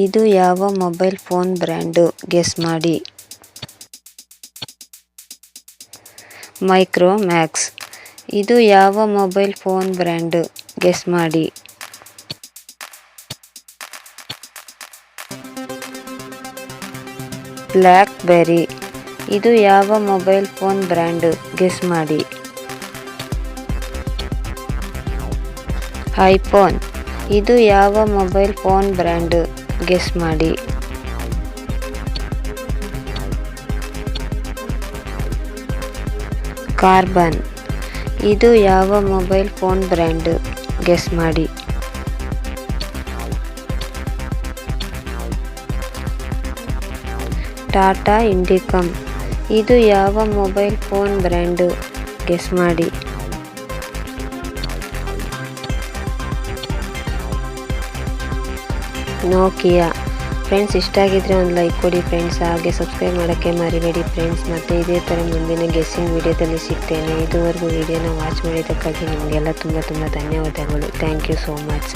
ಇದು ಯಾವ mobile phone brand? Guess ಮಾಡಿ. ಮೈಕ್ರೋಮ್ಯಾಕ್ಸ್. ಇದು ಯಾವ ಮೊಬೈಲ್ ಫೋನ್ ಬ್ರ್ಯಾಂಡು? ಗೆಸ್ ಮಾಡಿ. ಬ್ಲ್ಯಾಕ್ ಬೆರಿ ಇದು ಯಾವ ಮೊಬೈಲ್ ಫೋನ್ ಬ್ರ್ಯಾಂಡು? ಗೆಸ್ ಮಾಡಿ. ಐಫೋನ್. ಇದು ಯಾವ ಮೊಬೈಲ್ ಫೋನ್ ಬ್ರ್ಯಾಂಡು? ಗೆಸ್ ಮಾಡಿ. ಕಾರ್ಬನ್. ಇದು ಯಾವ ಮೊಬೈಲ್ ಫೋನ್ ಬ್ರ್ಯಾಂಡು? ಗೆಸ್ ಮಾಡಿ. ಟಾಟಾ ಇಂಡಿಕಮ್. ಇದು ಯಾವ ಮೊಬೈಲ್ ಫೋನ್ ಬ್ರ್ಯಾಂಡು? ಗೆಸ್ ಮಾಡಿ. ನೋಕಿಯಾ ಫ್ರೆಂಡ್ಸ್ ಇಷ್ಟ ಆಗಿದ್ರೆ ಒಂದು ಲೈಕ್ ಕೊಡಿ ಫ್ರೆಂಡ್ಸ್ ಹಾಗೆ ಸಬ್ಸ್ಕ್ರೈಬ್ ಮಾಡೋಕ್ಕೆ ಮರಿಬೇಡಿ ಫ್ರೆಂಡ್ಸ್ ಮತ್ತು ಇದೇ ಥರ ಮುಂದಿನ ಗೆಸ್ಸಿಂಗ್ ವಿಡಿಯೋದಲ್ಲಿ ಸಿಗ್ತೇನೆ. ಇದುವರೆಗೂ ವಿಡಿಯೋನ ವಾಚ್ ಮಾಡಿದ್ದಕ್ಕಾಗಿ ನಿಮಗೆಲ್ಲ ತುಂಬ ತುಂಬ ಧನ್ಯವಾದಗಳು. Thank you so much